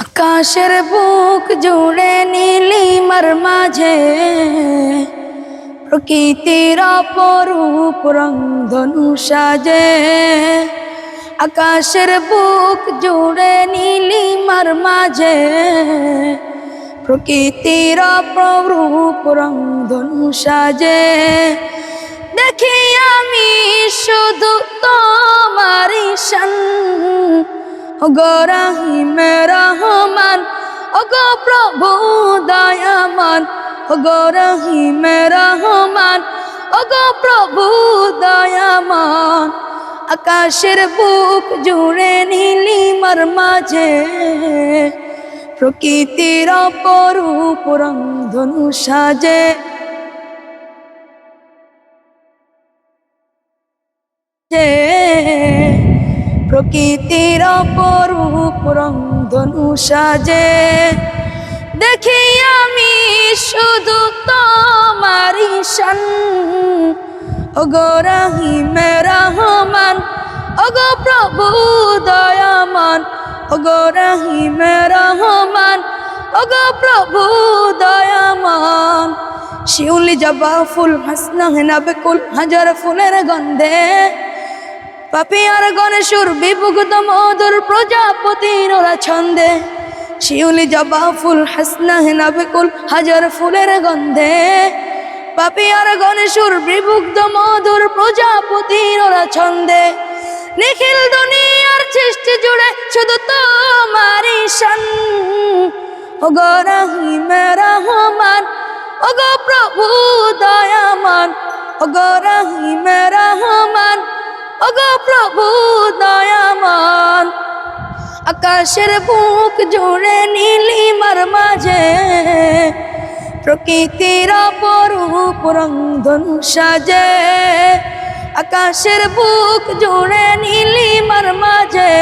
আকাশের বুক জুড়ে নীলিমার মাঝে, প্রকৃতির অপরূপ রং ধনু সাজে। আকাশের বুক জুড়ে নীলিমার মাঝে, প্রকৃতির অপরূপ রং ধনু সাজে। দেখি আমি শুধু তোমার ঈশান রহমান, ওগো প্রভু দয়ামান, ওগো রহিমে রহমান, ওগো প্রভু দয়ামান। আকাশের বুক জুড়ে নীলিমার মাঝে, প্রকৃতির অপরূপ ধনু সাজে। যে প্রকৃতির অপরূপ রং ধনু সাজে। দেখি আমি শুধু তোমার ঈশান ওগো রাহিমে রহমান, ওগো প্রভু দয়ামান, ওগো রাহিমে রহমান, ওগো প্রভু দয়ামান। শিউলি জবা ফুল হাসনা হেনা বেকুল হাজার ফুলের গন্ধে। পাপিয়ার গণেশুর বিভুগত মধুর প্রজাপতির ওরা ছন্দে। শিউলি জবা ফুল হাসনা হেনা বেকুল হাজার ফুলের গন্ধে। পাপিয়ার গণেশুর বিভুগ্ধ মধুর প্রজাপতির ওরা ছন্দে। নিখিল দুনিয়ার সৃষ্টি জুড়ে শুধু তোমার ঈশান ওগো রহিমে রহমান, ওগো প্রভু দয়ামান, ওগো রহিমে রহমান। আকাশের বুক জুড়ে নীলিমার মাঝে। প্রকৃতির অপরূপ রং ধনু সাজে। আকাশের বুক জুড়ে নীলিমার মাঝে।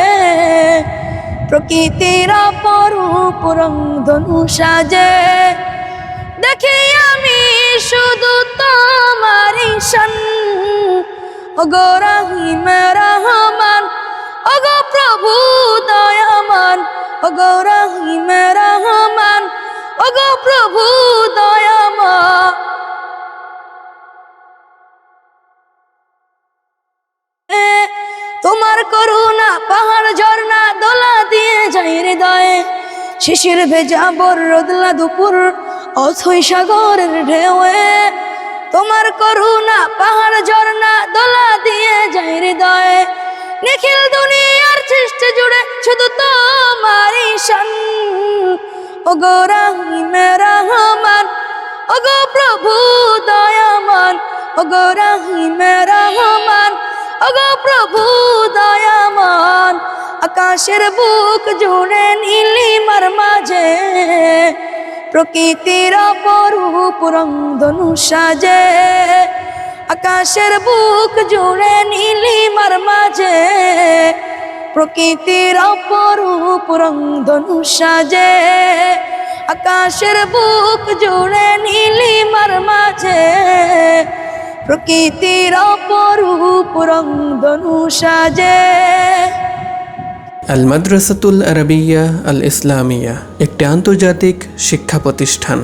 প্রকৃতির অপরূপ রং ধনু সাজে। দেখি আমি শুধু তোমার ঈশান ওগো রাহিমে রহমান, ওগো প্রভু দয়ামান, ওগো রাহিমে রহমান, ওগো প্রভু দয়ামান তোমার করুণা পাহাড় ঝর্ণা দোলা দিয়ে যাই হৃদয়ে, শিশির ভেজা বর রোদলা দুপুর অথই সাগরের ঢেউয়ে। তোমার করুণা পাহাড় ঝর্ণা দোলা দিয়ে যাই হৃদয়ে, নিখিল সৃষ্টি শুধু তোমার ঈশান ওগো রাহিমে, রহমান। ওগো প্রভু, দয়ামান। ওগো রাহিমে, রহমান। ওগো প্রভু, দয়ামান। আকাশের বুক জুড়ে নীলিমার মাঝে, প্রকৃতির অপরূপ রং ধনু সাজে। আকাশের বুক জুড়ে নীলিমার মাঝে প্রকৃতির অপরূপ রং ধনু সাজে, আকাশের বুক জুড়ে নীলিমার মাঝে। প্রকৃতির অপরূপ রং ধনু সাজে। আল মাদ্রাসাতুল আরবিয়া আল ইসলামিয়া একটি আন্তর্জাতিক শিক্ষা প্রতিষ্ঠান।